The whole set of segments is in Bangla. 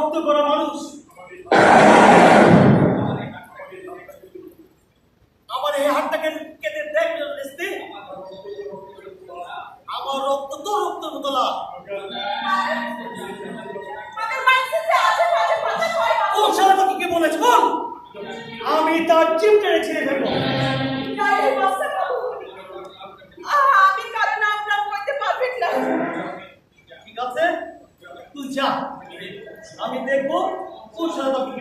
রক্ত করা মানুষ। আমার এই হাতটাকে কেটে দেখ আমার রক্ত তো রক্ত বদলা কোন সারা আমি তার চিমটে ছিঁড়ে ফেলব। আমি কারণে আপনার করতে পারবেন না। ঠিক আছে? তুই যা। আমি দেখব কোন সাদা কি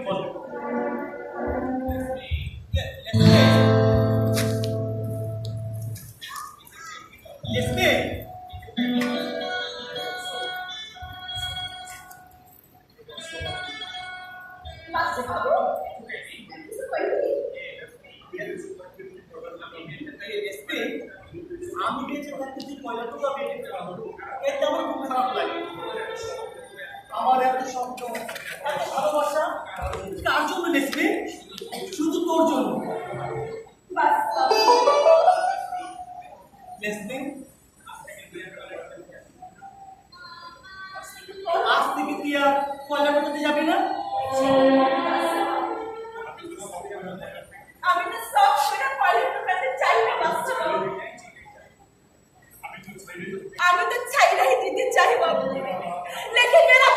আমি তো সব সেরা পাইলট হতে চাই না মাস্টার আমি তো চাই রাই দিতে চাই বাবু লেকিন মেরা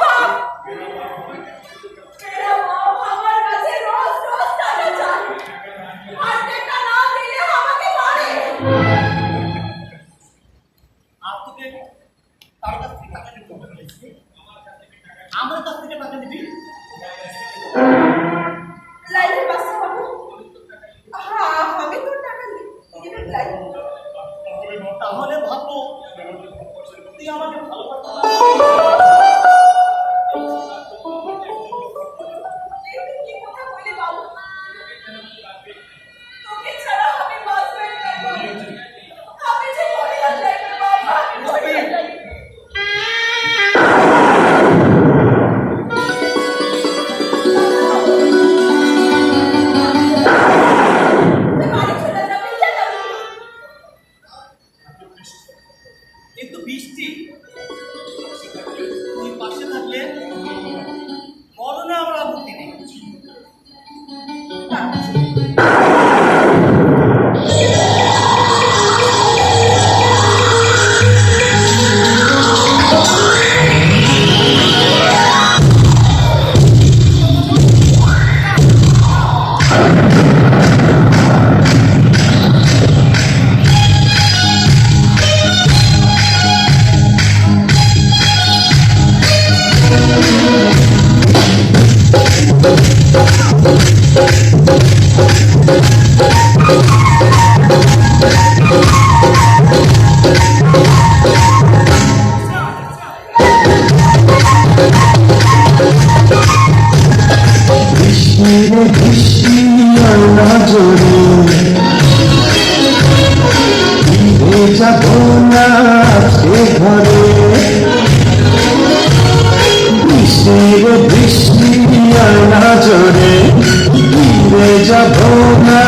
যাব না সে ঘরে। বৃষ্টির বৃষ্টি আনা জোরে যাব না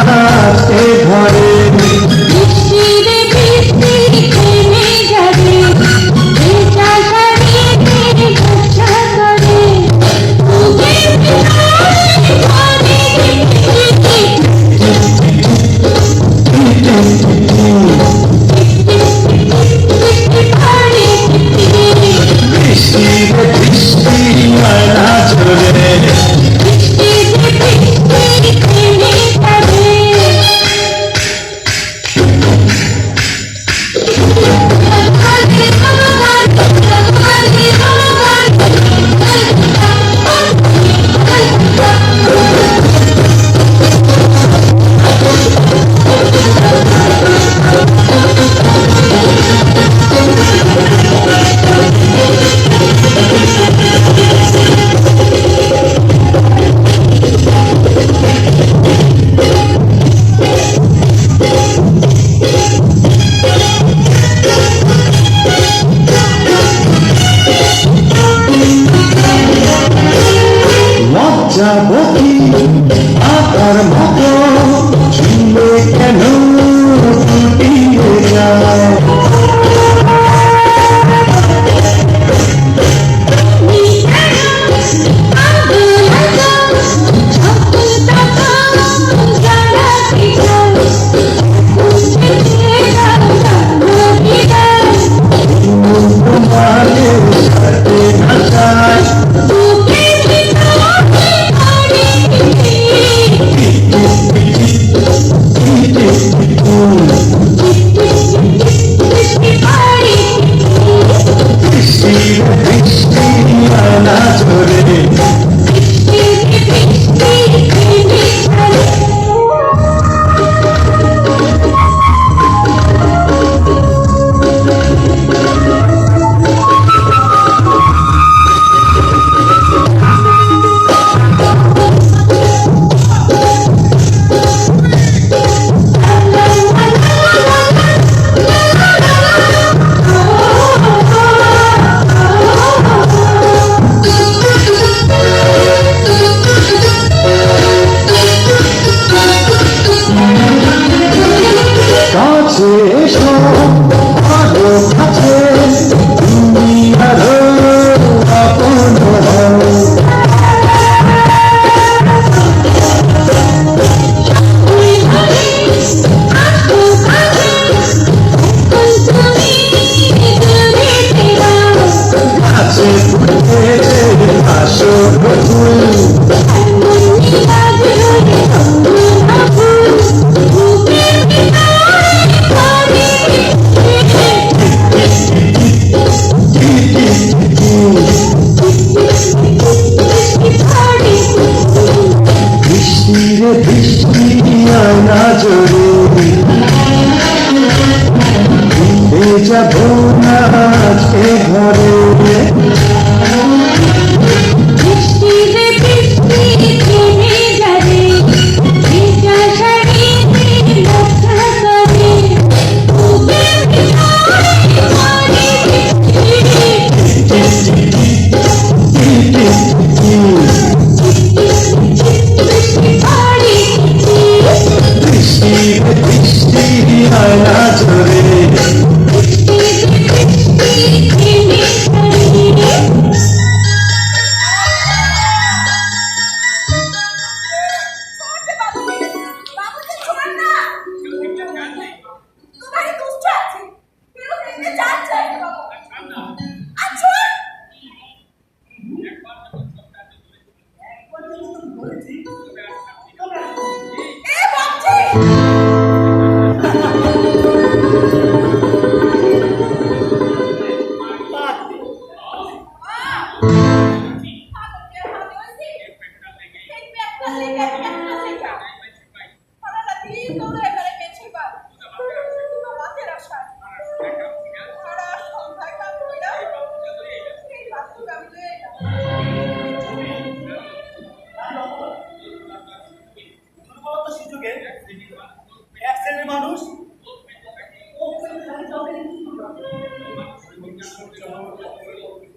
আনা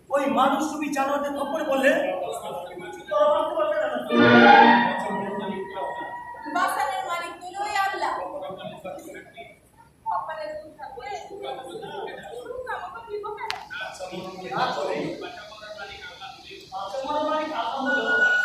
ওই মানুষ তুমি জানোয়ারদের খপ্পরে বললে আল্লাহ।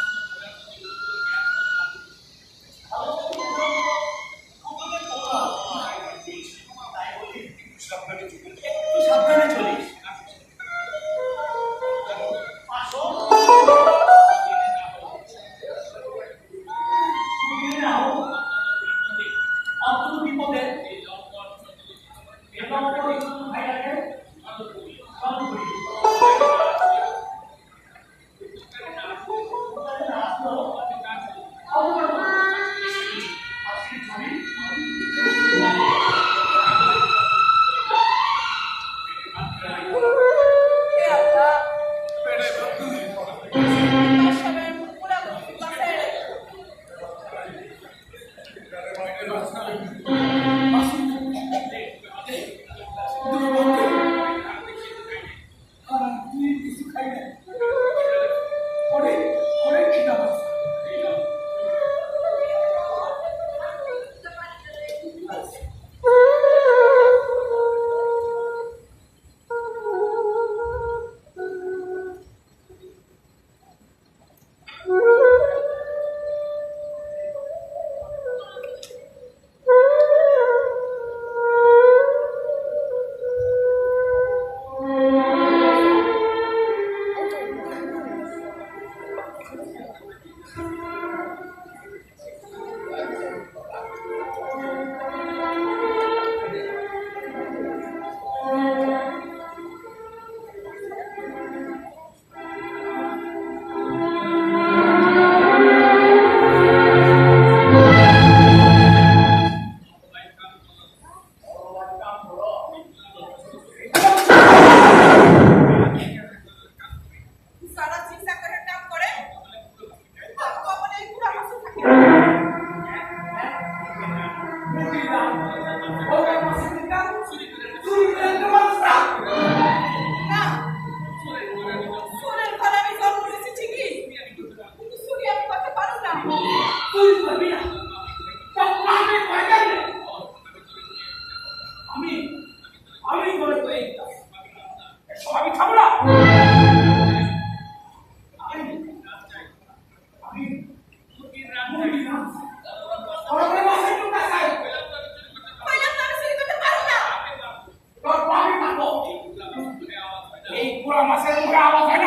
mas você não grava, vai